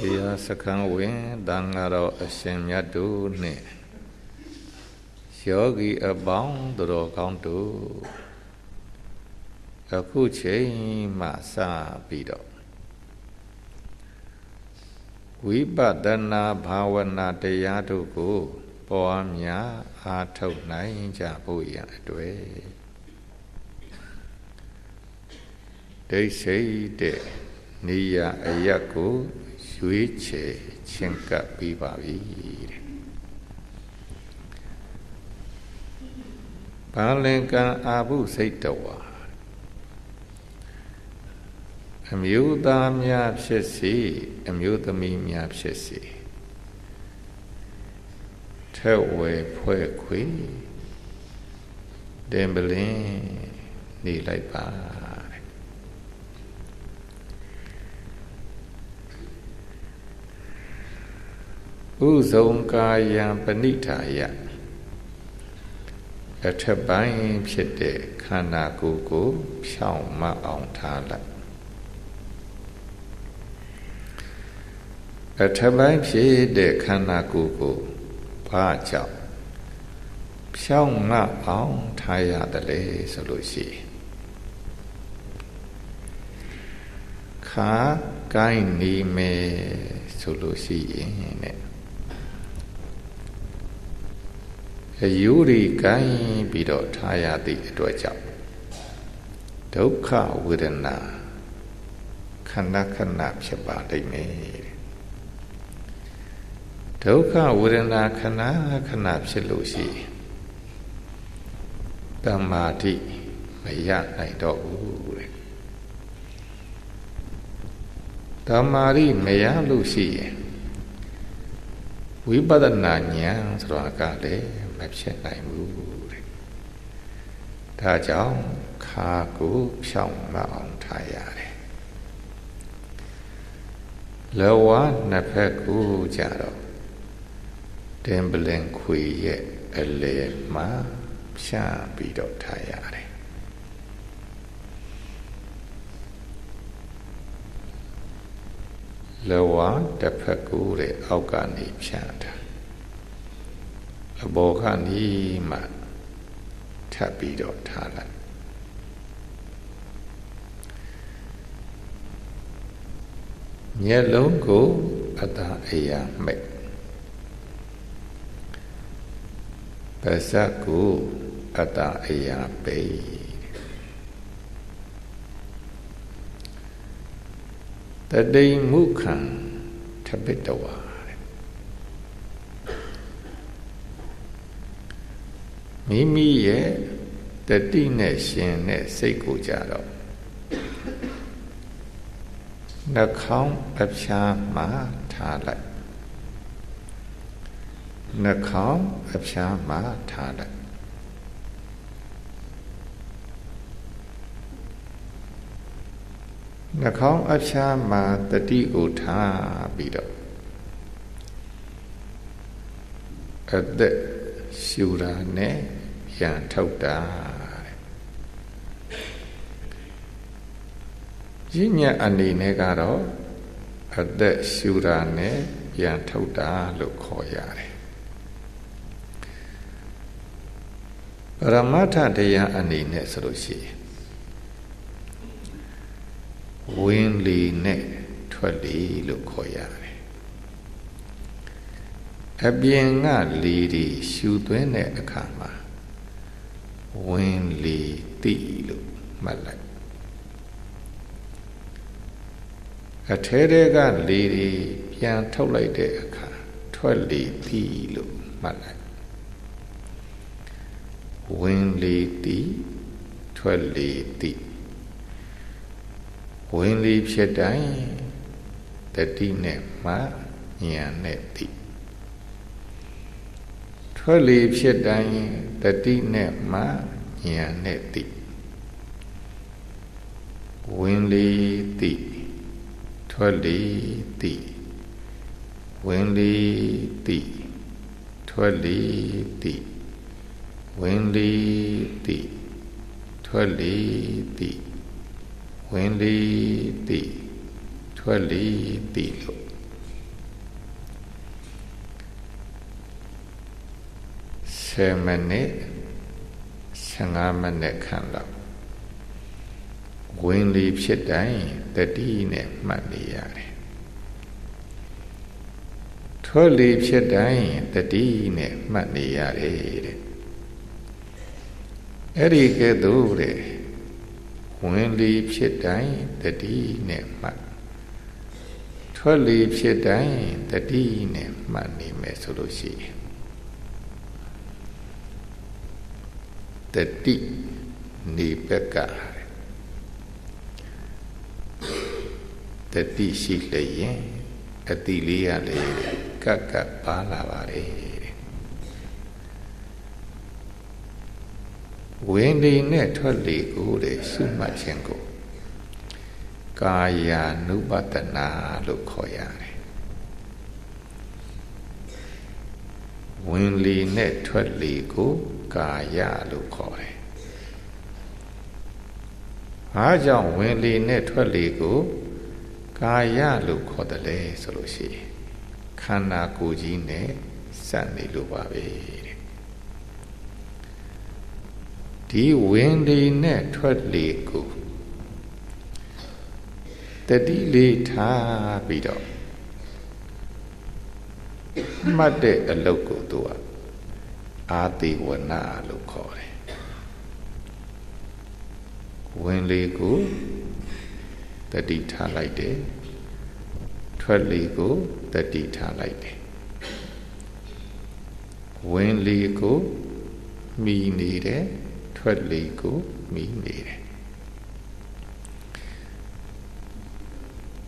ဒီဟာစခန်းဝင်တန်ဃာတော်အရှင်မြတ်တို့နှင့်ယောဂီအပေါင်းသူတော်ကောင်းတို့အခုချိန်မှစပြီးတော့ဝိပဿနာဘာဝနာတရားတို့ကိုပွားများအားထုတ်နိုင်ကြဖို့ရအတွေ့ဒိဋ္ဌိတဲ့နေရအရက်ကို ရွေးချယ်ချင်းကပ်ပြီးပါပြီတဲ့ဘာလင်ကံအာဘုစိတ်တဝါအမျိုးသားများဖြစ်စီအမျိုးသမီးများဖြစ်စီထက်ဝဲဖွဲ့ခွေတင်ပလင်းနေလိုက်ပါ ဥဇုံကာယံပဏိထာယအထက်ပိုင်းဖြစ်တဲ့ခန္ဓာကိုယ်ကို ဖြောင်းမအောင်ထားလိုက်အထက်ပိုင်းဖြစ်တဲ့ခန္ဓာကိုယ်ကိုဘာကြောင့်ဖြောင်းမအောင်ထားရတယ်လေဆိုလို့ရှိရင်ခါကိုင်းနေမယ်ဆိုလို့ရှိရင်တဲ့ အယူတွေကိုင်းပြီးတော့ထားရသည့်အတွက်ကြောင့်ဒုက္ခဝေဒနာခဏခဏဖြစ်ပါလိမ့်မယ်ဒုက္ခဝေဒနာခဏခဏဖြစ်လို့ရှိတမ္မာတိမရနိုင်တော့ဘူးတဲ့တမ္မာတိမရလို့ရှိရင်ဝိပဿနာဉာဏ်ဆိုတာကလည်း မဖြစ်နိုင်ဘူးတဲ့ဒါကြောင့်ခါကိုဖြောင်းမအောင်ထားရတယ်လောဝနှစ်ဖက်ကိုကြတော့တင်ပလင်ခွေရဲ့အလေမှာဖြန့်ပြီးတော့ထားရတယ်လောဝတစ်ဖက်ကိုတဲ့အောက်ကနေဖြန့်ထား အဘောခနီးမှထပ်ပြီးတော့ထားလိုက်မျက်လုံးကိုအသာအရာမိတ်ပါဇက်ကိုအသာအရာပိတတိမုခံထပိတဝါ မိမိရဲ့တတိနဲ့ရှင်နဲ့စိတ်ကိုကြတော့နှာခေါင်းအဖျားမှာထားလိုက်နှာခေါင်းအဖျားမှာထားလိုက်နှာခေါင်းအဖျားမှာတတိကိုထားပြီးတော့အသက်ရှူတာနဲ့ ပြန်ထုတ်တာရင်းညက်အနေနဲ့ကတော့အသက်ရှူတာနဲ့ပြန်ထုတ်တာလို့ခေါ်ရတယ်ပရမတ္ထတရားအနေနဲ့ဆိုလို့ရှိရင်ဝင်းလီနဲ့ထွက်လီလို့ခေါ်ရတယ်အပြင်ကလီဒီရှူသွင်းတဲ့အခါမှာ ဝင်လေတိလို့မှတ်လိုက်အထဲထဲကလေတွေပြန်ထုတ်လိုက်တဲ့အခါထွက်လေတိလို့မှတ်လိုက်ဝင်လေတိထွက်လေတိဝင်လေဖြစ်တိုင်းတတိနဲ့မှဉာဏ်နဲ့တိ ထွက်လေဖြစ်တိုင်းတတိနဲ့မှဉာဏ်နဲ့သိဝင်လေသိထွက်လေသိဝင်လေသိထွက်လေသိဝင်လေသိထွက်လေသိဝင်လေသိထွက်လေသိလို့ 10မိနစ်15မိနစ်ခန့်လောက်ဝင်လေဖြစ်တိုင်းတတိနဲ့မှတ်နေရတယ်ထွက်လေဖြစ်တိုင်းတတိနဲ့မှတ်နေရတယ်တဲ့အဲ့ဒီကဲ့သို့တဲ့ဝင်လေဖြစ်တိုင်းတတိနဲ့မှတ်ထွက်လေဖြစ်တိုင်းတတိနဲ့မှတ်နေမယ်ဆိုလို့ရှိရင် တတိနေဘက်ကတတိရှိလျင်အတိလေးရလေကပ်ကပ်ပါလာပါတယ်ဝင်းဒီနဲ့ထွက်လေကိုတဲ့ရှုမှတ်ခြင်းကိုကာယာနုပတနာလို့ခေါ်ရတယ်ဝင်လေနဲ့ထွက်လေကို ကာယလို့ခေါ်တယ်။အားကြောင့်ဝင်လေနဲ့ထွက်လေကိုကာယလို့ခေါ်တယ်လေဆိုလို့ရှိရင်ခန္ဓာကိုယ်ကြီးနဲ့စပ်နေလို့ပါပဲတဲ့ဒီဝင်လေနဲ့ထွက်လေကိုတတိလေးထားပြီးတော့မှတ်တဲ့အလုပ်ကိုသူက အာတိဝနာလို့ခေါ်တယ်ဝင်လေကိုတတိထားလိုက်တယ်ထွက်လေကိုတတိထားလိုက်တယ်ဝင်လေကိုမိနေတယ်ထွက်လေကိုမိနေတယ်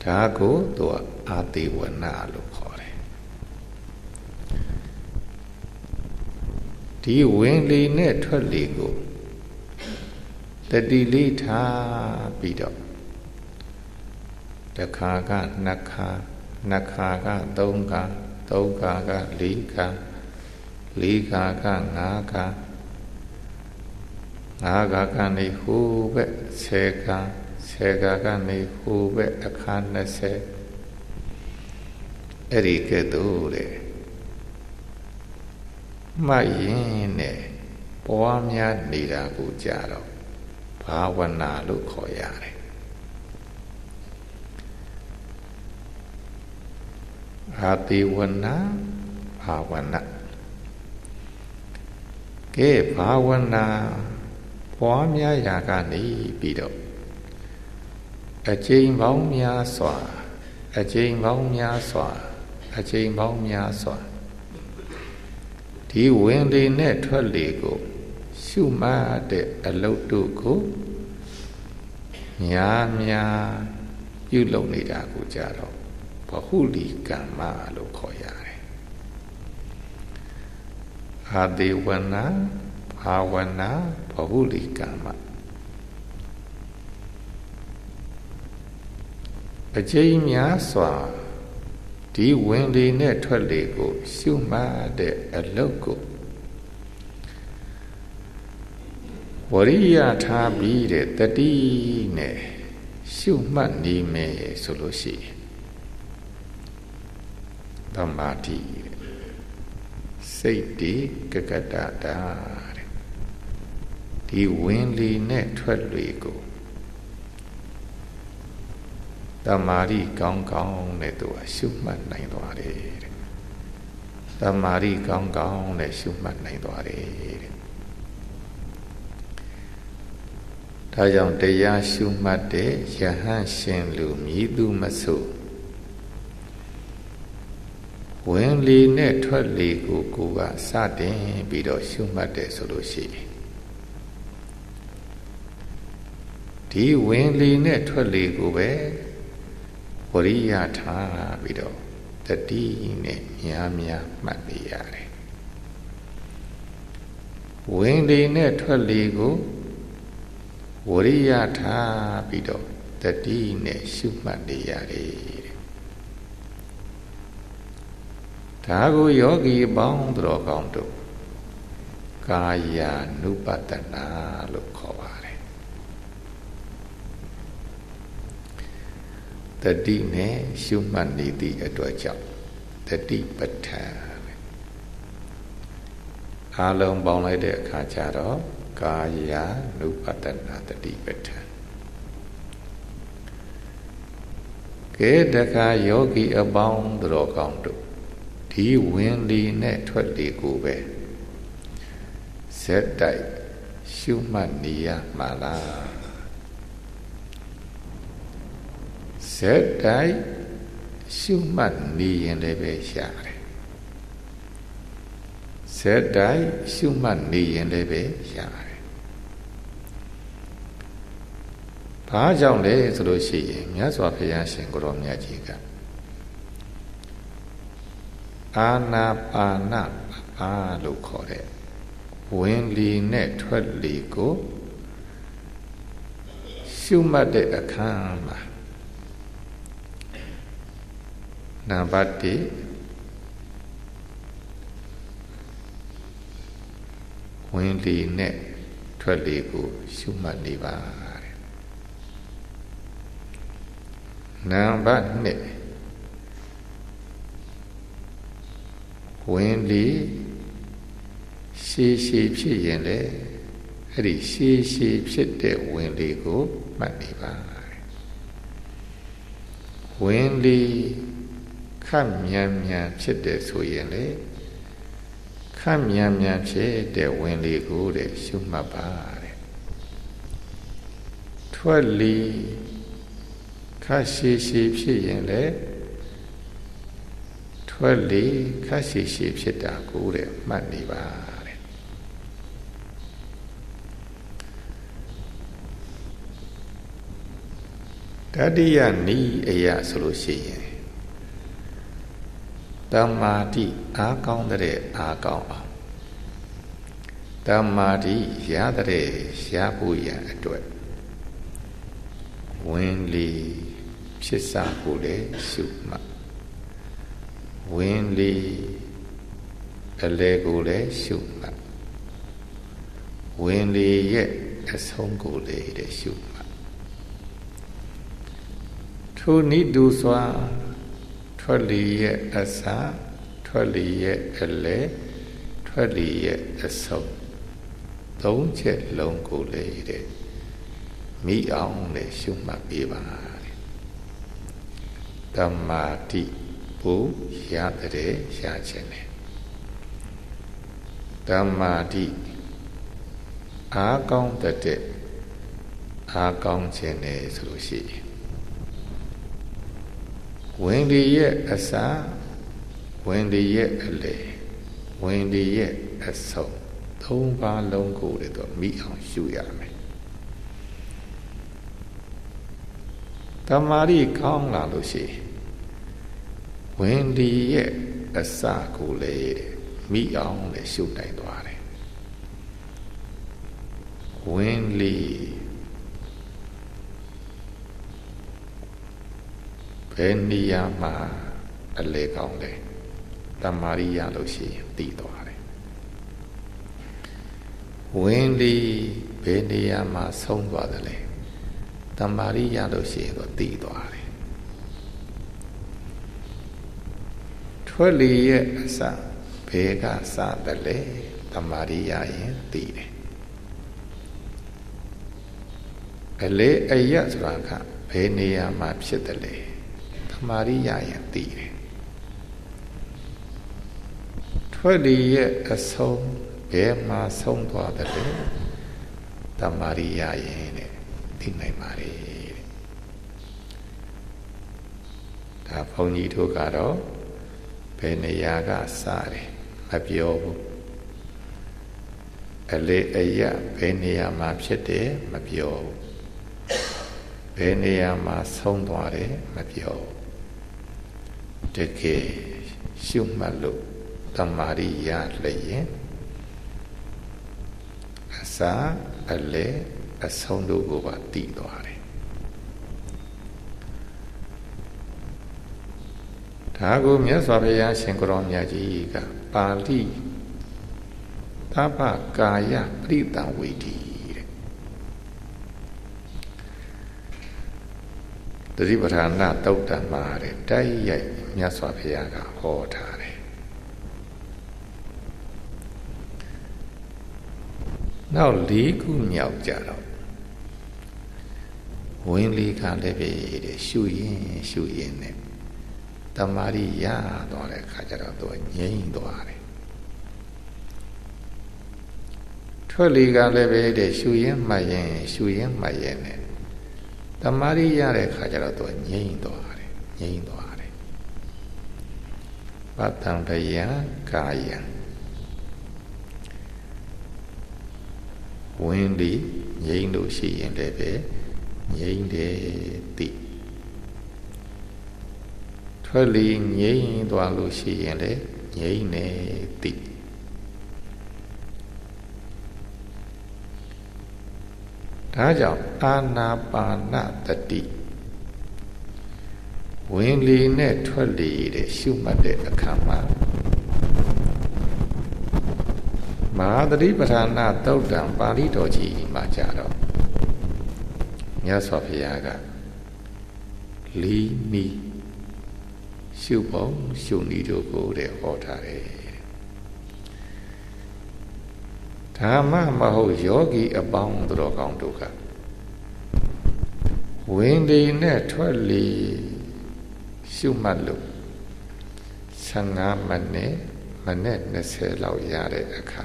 ဒါကိုသူကအာတိဝနာလို့ခေါ်တယ် ဒီဝင်လေနဲ့ထွက်လေကိုတတိလေးထားပြီးတော့တခါကနှစ်ခါနှစ်ခါကသုံးခါသုံးခါကလေးခါလေးခါကငါးခါငါးခါကနေဟိုဘက်ဆယ်ခါဆယ်ခါကနေဟိုဘက်အခါ20အဲ့ဒီကဲ့သို့တဲ့ မှတ်ရင်နဲ့ပွားများနေတာကိုကြတော့ဘာဝနာလို့ခေါ်ရတယ်အာတိဝနာဘာဝနာကဲဘာဝနာပွားများရာကနေပြီးတော့အကျိန်ပေါင်းများစွာအကျိန်ပေါင်းများစွာအကျိန်ပေါင်းများစွာ ဒီဝင်လေနဲ့ထွက်လေကိုရှုမှတ်တဲ့အလုတ်တို့ကိုညာများပြုလုပ်နေတာကိုကြတော့ဘဟုလီကမ္မလို့ခေါ်ရတယ်အာဒေဝနာဘာဝနာဘဟုလီကမ္မအကျိန်းများစွာ ဒီဝင်လေနဲ့ထွက်လေကို ရှုမှတ်တဲ့အလုတ်ကိုဝရိယထားပြီးတဲ့တတိနဲ့ရှုမှတ်နေမယ်ဆိုလို့ရှိရင်သမာဓိစိတ်ဒီကကတတာတဲ့ဒီဝင်လေနဲ့ထွက်လေကို တမာရီကောင်းကောင်းနဲ့သူကရှုမှတ်နိုင်သွားတယ်တဲ့တမာရီကောင်းကောင်းနဲ့ရှုမှတ်နိုင်သွားတယ်တဲ့ဒါကြောင့်တရားရှုမှတ်တဲ့ယဟန်ရှင်လူမြည်သူမဆိုဝင်လေနဲ့ထွက်လေကိုကိုကစတင်ပြီးတော့ရှုမှတ်တယ်ဆိုလို့ရှိရင်ဒီဝင်လေနဲ့ထွက်လေကိုပဲ ဝရိယထားပြီးတော့တတိနဲ့များများမှတ်နေရတယ်ဝင်လေနဲ့ထွက်လေကိုဝရိယထားပြီးတော့တတိနဲ့ရှုမှတ်နေရတယ်ဒါကိုယောဂီပေါင်းတော်ကောင်းတို့ကာယ ानु ပတနာလို့ခေါ်ပါ တယ်တတိနဲ့ရှုမှတ်နေသည့်အတွက်ကြောင့်တတိပဋ္ဌာန်အားလုံးပေါင်းလိုက်တဲ့အခါကျတော့ကာယ ानु ပတနာတတိပဋ္ဌာန်ကဲတခါယောဂီအပေါင်းတော်ကောင်းတို့ဒီဝင်လီနဲ့ထွက်လီကိုပဲဇက်တိုက်ရှုမှတ်နေရမှာလား ဇက်တိုက်ရှုမှတ်နေရင်လည်းပဲရှာတယ်ဇက်တိုက်ရှုမှတ်နေရင်လည်းပဲရှာတယ်ဘာကြောင့်လဲဆိုလို့ရှိရင်မြတ်စွာဘုရားရှင်ကိုရောမြတ်ကြီးကအာနာပါနပါလို့ခေါ်တဲ့ဝင်လီနဲ့ထွက်လီကိုရှုမှတ်တဲ့အခါမှာ နံပါတ်1ဝင်လီနဲ့ထွက်လီကိုရှုမှတ်နေပါတဲ့နံပါတ်2ဝင်လီရှည်ရှည်ဖြစ်ရင်လေအဲ့ဒီရှည်ရှည်ဖြစ်တဲ့ဝင်လီကိုမှတ်နေပါဝင်လီ ခတ်မြန်မြန်ဖြစ်တဲ့ဆိုရင်လေခတ်မြန်မြန်ဖြစ်တဲ့ဝင်လီကိုတဲ့ရှုမှတ်ပါတဲ့ထွက်လီခတ်ရှည်ရှည်ဖြစ်ရင်လေထွက်လေခတ်ရှည်ရှည်ဖြစ်တာကိုတဲ့မှတ်နေပါတတိယနီးအရာဆိုလို့ရှိရင် တမ္မာတိအားကောင်းတဲ့အားကောင်းအောင်တမ္မာတိရတဲ့ရဖို့ရအတွက်ဝင်လီဖြစ်စားဖို့လေရှုမှဝင်လီအလေကိုလည်းရှုမှဝင်လီရဲ့အဆုံးကိုလည်းရှုမှထိုနိတူစွာ ထွက်လီရဲ့အစာထွက်လီရဲ့အလဲထွက်လီရဲ့အဆုပ်သုံးချက်လုံးကိုလေတဲ့မိအောင်လေရှုမှတ်ပေးပါတဲ့တမ္မာတိဘူရတဲ့ရခြင်းနဲ့တမ္မာတိအားကောင်းတဲ့အားကောင်းခြင်းနဲ့ဆိုလို့ရှိရင် ဝင်ဒီရဲ့အစာဝင်ဒီရဲ့အလေဝင်ဒီရဲ့အဆုံသုံးပါးလုံးကိုလည်းတော့မိအောင်ရှုရမယ်တမာရီကောင်းလာလို့ရှိရင်ဝင်ဒီရဲ့အစကိုလည်းမိအောင်လည်းရှုနိုင်သွားတယ်ဝင်လီ ဘယ်နေရာမှာအလေကောင်းလဲတမာရိယလို့ရှိရင်တည်သွားတယ်ဝင်းဒီဘယ်နေရာမှာဆုံးသွားတယ်လဲတမာရိယလို့ရှိရင်တော့တည်သွားတယ်ထွက်လီရဲ့အစဘယ်ကစတယ်လဲတမာရိယရင်တည်တယ်အလေအယဆိုတာကဘယ်နေရာမှာဖြစ်တယ်လဲ မာရိယရင်သိတယ်ထွက်ဒီရဲ့အဆုံးဘယ်မှာဆုံးသွားတယ်လဲတမာရိယရင်တဲ့သိနိုင်ပါလေတဲ့ဒါဘုန်းကြီးတို့ကတော့ဘယ်နေရာကစတယ်မပြောဘူးအလေအယဘယ်နေရာမှာဖြစ်တယ်မပြောဘူးဘယ်နေရာမှာဆုံးသွားတယ်မပြောဘူး တကယ်ရှုမှတ်လို့တမာရိရလျင်အစာအလေအဆုံးတို့ကိုပါတည်သွားတယ်ဒါကိုမြတ်စွာဘုရားရှင်ကိုရောမြတ်ကြီးကပါဠိသဗ္ဗကာယပရိတံဝေဒီတတိပဌာနာတုတ်တံမှာတဲ့တိုက်ရိုက် မြတ်စွာဘုရားကဟောထားတယ်နောက်၄ခုမြောက်ကြတော့ဝင်းလေးကလည်းပဲတဲ့ရှုရင်ရှုရင်နဲ့တမာရီရသွားတဲ့ခါကျတော့သူငြိမ့်သွားတယ်ထွက်လေကလည်းပဲတဲ့ရှူရင်မှတ်ရင်ရှူရင်မှတ်ရင်နဲ့တမာရီရတဲ့ခါကျတော့သူငြိမ့်သွားတယ်ငြိမ့်သွားတယ် ပတ္တံပယံကာယံဝင်ဒီငြိမ့်လို့ရှိရင်လည်းပဲငြိမ့်တယ်တိထွက်လေငြိမ့်သွားလို့ရှိရင်လည်းငြိမ့်နေတိဒါကြောင့်အာနာပါနတတိ ဝင်လေနဲ့ထွက်လေတဲ့ရှုမှတ်တဲ့အခါမှာမဟာသတိပဋ္ဌာနာသုတ်တံပါဠိတော်ကြီးမှာကြတော့မြတ်စွာဘုရားကလီမီရှုပုံရှုနည်းတို့ကိုတဲ့ဟောထားတယ်ဓမ္မမဟုတ်ယောဂီအပေါင်းသူတော်ကောင်းတို့ကဝင်လေနဲ့ထွက်လေ ရှုမှတ်လို့15မိနစ်မိနစ်20လောက်ရတဲ့အခါ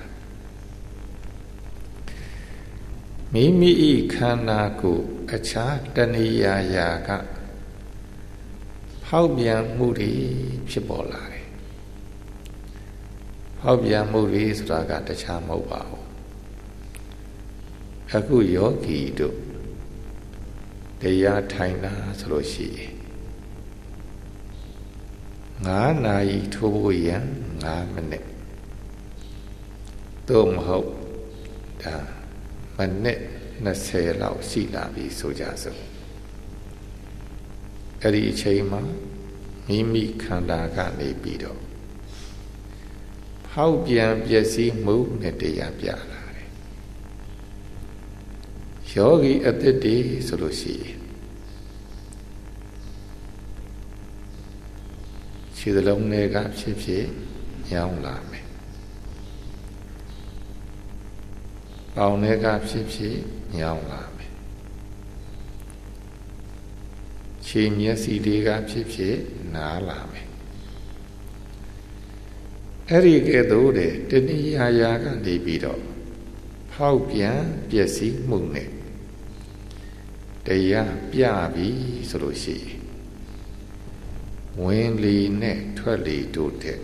မိမိဤခန္ဓာကိုယ်အခြားတဏှာရာကဖောက်ပြန်မှုတွေဖြစ်ပေါ်လာတယ်ဖောက်ပြန်မှုတွေဆိုတာကတခြားမဟုတ်ပါဘူးအခုယောဂီတို့တရားထိုင်တာဆိုလို့ရှိရင် 9နာရီထိုးဖို့ရန်9မိနစ်သို့မဟုတ်ဒါမိနစ်20လောက်ရှိလာပြီဆိုကြစို့အဲ့ဒီအချိန်မှာမိမိခန္ဓာကနေပြီးတော့ဖောက်ပြန်ပျက်စီးမှုနဲ့တရားပြလာတယ်ယောဂီအတ္တိဆိုလို့ရှိရင် ခြေစလုံးတွေကဖြစ်ဖြစ်ညောင်းလာမယ်။ပေါင်တွေကဖြစ်ဖြစ်ညောင်းလာမယ်။ခြေမျက်စိတွေကဖြစ်ဖြစ်နားလာမယ်။အဲ့ဒီကဲ့သို့တဲ့တဏှာရာကနေပြီးတော့ဖောက်ပြန်ပျက်စီးမှုနဲ့တရားပြပြီဆိုလို့ရှိရင် ဝင်လေနဲ့ထွက်လေတို့တဲ့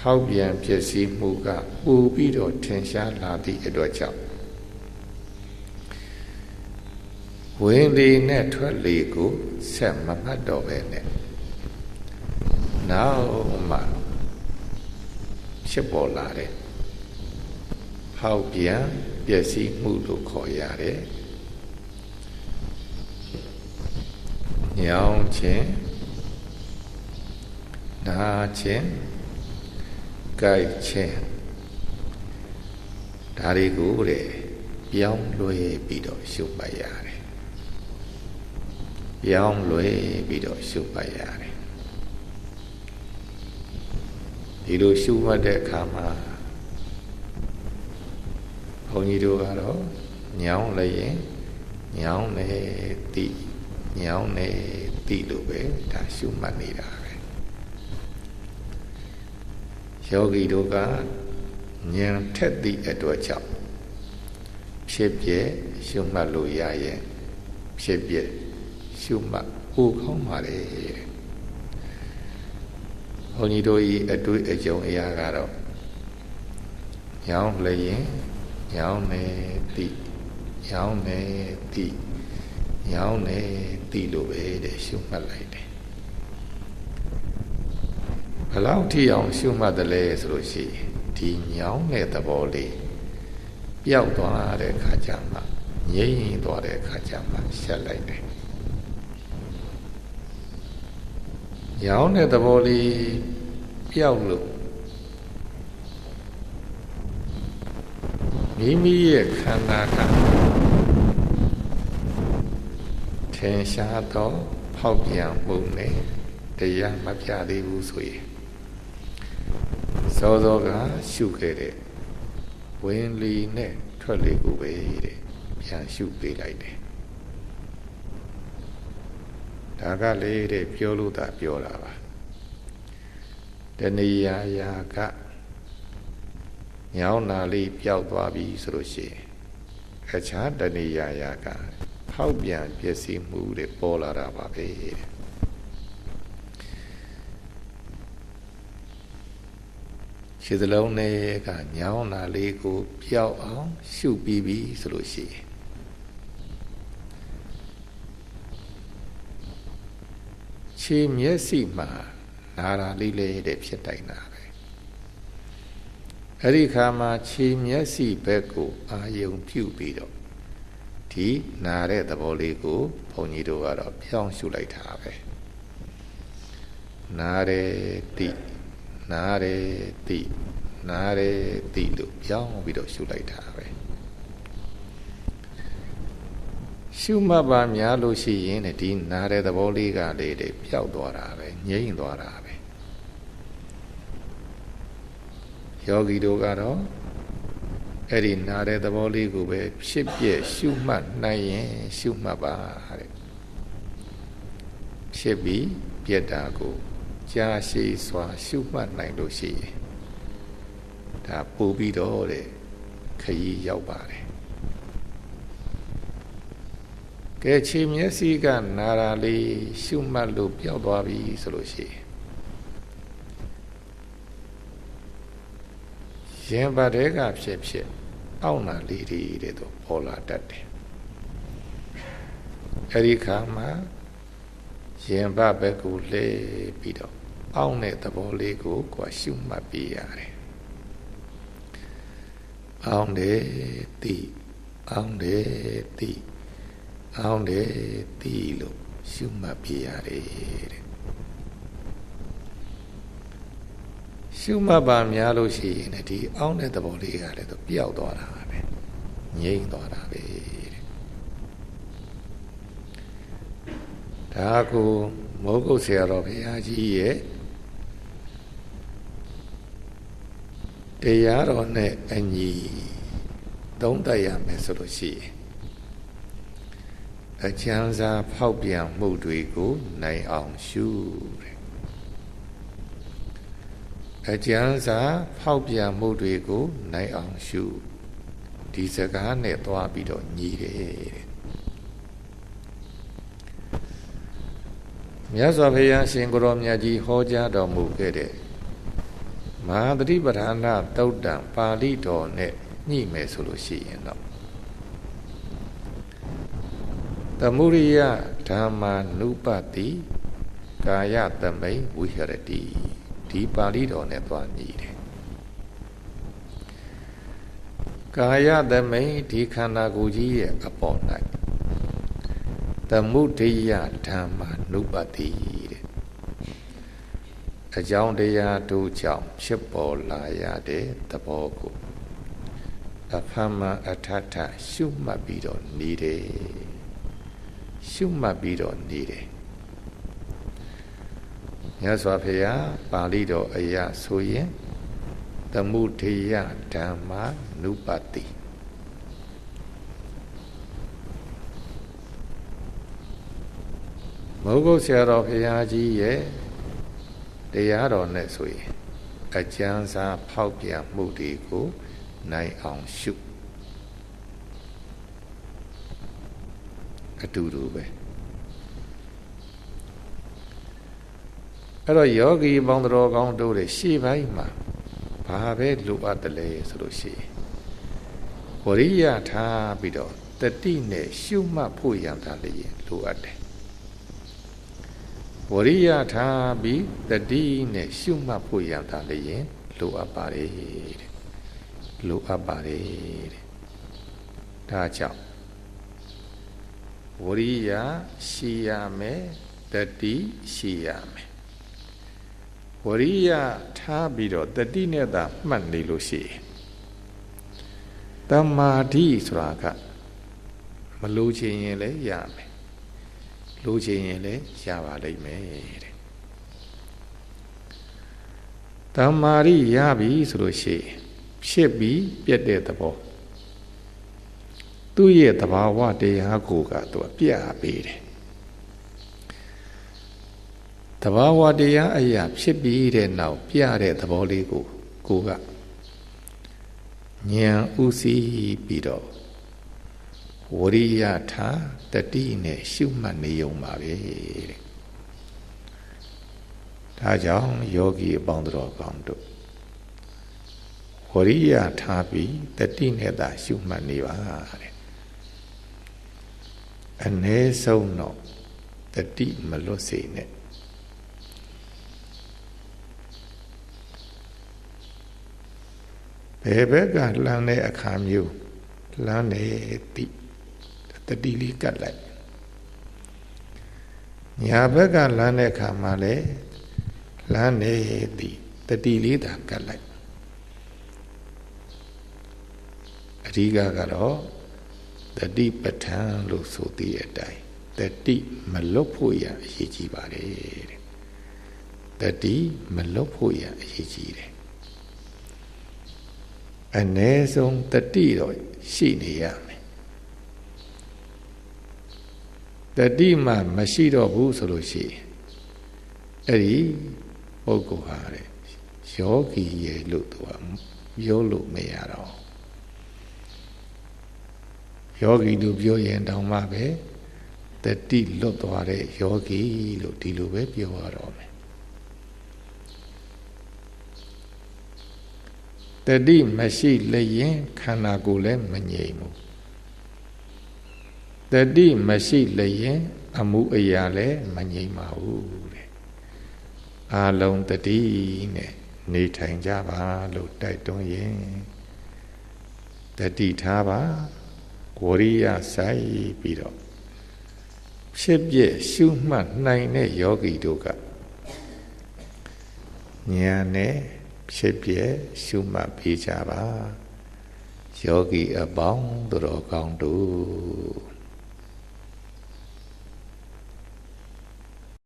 ဟောက်ပြန်ဖြစ်စည်းမှုကပူပြီးတော့ထင်ရှားလာသည့်အတွက်ကြောင့်ဝင်လေနဲ့ထွက်လေကိုဆက်မမှတ်တော့ပဲနဲ့နောက်မှဖြစ်ပေါ်လာတဲ့ဟောက်ပြန်ပျက်စီးမှုလို့ခေါ်ရတယ် ညောင်းခြင်းနာခြင်းကြိုက်ခြင်းဒါတွေကိုတဲ့ပြောင်းလွှဲပြီးတော့ရှုပ်ပတ်ရတယ်ပြောင်းလွှဲပြီးတော့ရှုပ်ပတ်ရတယ်ဒီလိုရှုမှတ်တဲ့အခါမှာဘုန်းကြီးတို့ကတော့ညောင်းလည်းရင်ညောင်းနေတိ ညောင်းနေတိလို့ပဲဒါရှုမှတ်နေတာပဲယောဂီတို့ကဉာဏ်ထက်သည့်အတွက်ကြောင့်ဖြစ်ပြရှုမှတ်လို့ရရဲ့ဖြစ်ပြရှုမှတ်ဟိုကောင်းပါလေဘုန်းကြီးတို့ဤအတွေ့အကြုံအရာကတော့ညောင်းလည်းရင်ညောင်းနေတိညောင်းနေတိညောင်းနေ တိလို့ပဲတဲ့ရှုမှတ်လိုက်တယ်ဘလောက်ထိအောင်ရှုမှတ်တယ်လဲဆိုလို့ရှိရင်ဒီညောင်းတဲ့သဘောလေးပျောက်သွားတဲ့ခါကျမှငြိမ့်ရင်သွားတဲ့ခါကျမှရှက်လိုက်တယ်ညောင်းတဲ့သဘောလေးပျောက်လို့မိမိရဲ့ခန္ဓာကထ င်ရှားသောဖောက်ပြန်မှုနဲ့တရားမပြသေးဘူးဆိုရင်စောစောကရှုခဲ့တဲ့ဝင်လီနဲ့ထွက်လေကိုပဲတဲ့ပြန်ရှုပေးလိုက်တယ်ဒါကလေတဲ့ပြောလို့သာပြောတာပါတဏှာယာကညောင်းနာလေးပျောက်သွားပြီဆိုလို့ရှိရင်အခြားတဏှာယာက ဖောက်ပြန်ပျက်စီးမှုတွေပေါ်လာတာပါပဲတဲ့ခြေစလုံးနဲ့ကညောင်းနာလေးကိုပျောက်အောင် ရှုပြီးပြီဆိုလို့ရှိရင်ခြေမျက်စိမှာနာရာလေးလေးတဲ့ဖြစ်တိုင်တာပဲအဲ့ဒီခါမှာခြေမျက်စိဘက်ကိုအာယုံပြုပြီးတော့ ဒီနာတဲ့သဘောလေးကိုဘုန်းကြီးတို့ကတော့ပြောင်းရှုလိုက်တာပဲနာတဲ့တိနာတဲ့တိနာတဲ့တိလို့ပြောင်းပြီးတော့ရှုလိုက်တာပဲရှုမှတ်ပါများလို့ရှိရင်ဒီနာတဲ့သဘောလေးကလေးတွေပျောက်သွားတာပဲငြိမ့်သွားတာပဲယောဂီတို့ကတော့ အဲ့ဒီနာတဲ့သဘောလေးကိုပဲဖြစ်ပြရှုမှတ်နိုင်ရင်ရှုမှတ်ပါတဲ့ဖြစ်ပြီးပြက်တာကိုကြာရှည်စွာ ရှုမှတ်နိုင်လို့ရှိရင်ဒါပို့ပြီးတော့တဲ့ခရီးရောက်ပါတယ်ကဲခြေမျက်စိကနာရာလေးရှုမှတ်လို့ပျောက်သွားပြီဆိုလို့ရှိရင်ရင်ပါတဲ့ကဖြစ်ဖြစ် အောင့်နာလေးတွေတဲ့တော့ပေါ်လာတတ်တယ်အဲ့ဒီခါမှာရင်ဘဘက်ကိုလဲပြီးတော့အောင့်တဲ့သဘောလေးကိုကိုယ်ရှုမှတ်ပြရတယ်အောင့်တယ်တိအောင့်တယ်တိအောင်းတယ်တီးလို့ရှုမှတ်ပြရတယ်တဲ့ ရှုမှတ်ပါများလို့ရှိရင်ဒီအောင်းတဲ့သဘောလေးကလည်းတော့ပျောက်သွားတာပဲငြိမ့်သွားတာပဲတဲ့ဒါကိုမောဂုတ်ဆရာတော်ဘုရားကြီးရဲ့တရားတော်နဲ့အညီသုံးသပ်ရမယ်ဆိုလို့ရှိရင်အချမ်းစာဖောက်ပြန်မှုတွေကိုနိုင်အောင်ရှုတဲ့ အကျမ်းစာဖောက်ပြန်မှုတွေကိုနိုင်အောင်ရှုဒီစကားနဲ့သွားပြီးတော့ညီးတယ်တဲ့မြတ်စွာဘုရားရှင်ကိုရောမြတ်ကြီးဟောကြားတော်မူခဲ့တဲ့မဟာသတိပဋ္ဌာန်တုတ်တံပါဠိတော်နဲ့ညှိမယ်ဆိုလို့ရှိရင်တော့သမုရိယဓမ္မာနုပတိကာယသမိဝိဟရတိ ဒီပါဠိတော်နဲ့သွားညီတယ်ကာယသမိဒီခန္ဓာကိုယ်ကြီးရဲ့အပေါ်၌သမုဒိယဓမ္မာနုပတိတဲ့အကြောင်းတရားတို့ကြောင့်ဖြစ်ပေါ်လာရတဲ့သဘောကိုအဖမ်းမအထထရှုမှတ်ပြီးတော့နေတယ်ရှုမှတ်ပြီးတော့နေတယ် မြတ်စွာဘုရားပါဠိတော်အရာဆိုရင်သမုဒိယဓမ္မာနုပတိမဟုတ်ဘူးဆရာတော်ဘုရားကြီးရဲ့တရားတော်နဲ့ဆိုရင်အကျမ်းစာဖောက်ပြန်မှုတွေကိုနိုင်အောင်ရှုအတူတူပဲ အဲ့တော့ယောဂီပေါင်းတော်ကောင်းတို့ရဲ့ရှေ့ပိုင်းမှာဘာပဲလိုအပ်တယ်လဲဆိုလို့ရှိရင်ဝရိယထားပြီးတော့တတိနဲ့ရှုမှတ်ဖို့ရန်တာလေးလိုအပ်တယ်ဝရိယထားပြီးတတိနဲ့ရှုမှတ်ဖို့ရန်တာလေးလိုအပ်ပါတယ်တဲ့လိုအပ်ပါတယ်တဲ့ဒါကြောင့်ဝရိယရှိရမယ်တတိရှိရမယ် ဝရိယထားပြီးတော့တတိနဲ့သာမှတ်နေလို့ရှိရင်တမာတိဆိုတာကမလိုချင်ရင်လည်းရမယ်လိုချင်ရင်လည်းရပါလိမ့်မယ်တဲ့တမာတိရပြီဆိုလို့ရှိရင်ဖြစ်ပြီးပြက်တဲ့သဘောသူ့ရဲ့သဘာဝတရားကိုကသူပြပေးတယ် သဘာဝတရားအရာဖြစ်ပြီးတဲ့နောက်ပြတဲ့သဘောလေးကိုကိုကဉာဏ်ဥသိပြီးတော့ဝရိယထားတတိနဲ့ရှုမှတ်နေုံပါပဲတဲ့ဒါကြောင့်ယောဂီအပေါင်းတော်ကောင်းတို့ဝရိယထားပြီးတတိနဲ့သာရှုမှတ်နေပါတဲ့အ ਨੇ ဆုံးတော့တတိမလွတ်စေနဲ့ ဘယ်ဘက်ကလှမ်းတဲ့အခါမျိုးလှမ်းနေတိတတိလေးကတ်လိုက်ညာဘက်ကလှမ်းတဲ့အခါမှာလေလှမ်းနေတိတတိလေးသာကတ်လိုက်အဓိကကတော့တတိပဋ္ဌာန်လို့ဆိုတဲ့အတိုင်းတတိမလွတ်ဖို့ရအရေးကြီးပါတယ်တဲ့တတိမလွတ်ဖို့ရအရေးကြီးတယ် အ ਨੇ ဆုံးတတိတော့ရှိနေရမယ်တတိမှမရှိတော့ဘူးဆိုလို့ရှိရင်အဲ့ဒီပုဂ္ဂိုလ်ဟာတဲ့ယောဂီရဲ့လို့သူကပြောလို့မရတော့ယောဂီလို့ပြောရင်တောင်မှပဲတတိလွတ်သွားတဲ့ယောဂီလို့ဒီလိုပဲပြောရတော့မယ် တတိမရှိလျင်ခန္ဓာကိုယ်လည်းမငြိမ်ဘူးတတိမရှိလျင်အမှုအရာလည်းမငြိမ်ပါဘူးတဲ့အာလုံးတတိနဲ့နေထိုင်ကြပါလို့တိုက်တွန်းရင်တတိထားပါဝရိယဆိုင်ပြီးတော့ဖြစ်ပြရှုမှတ်နိုင်တဲ့ယောဂီတို့ကဉာဏ်နဲ့ ဖြစ်ပြရှုမှတ်ပေးကြပါယောဂီအပေါင်းတို့တော်ကောင်းတို့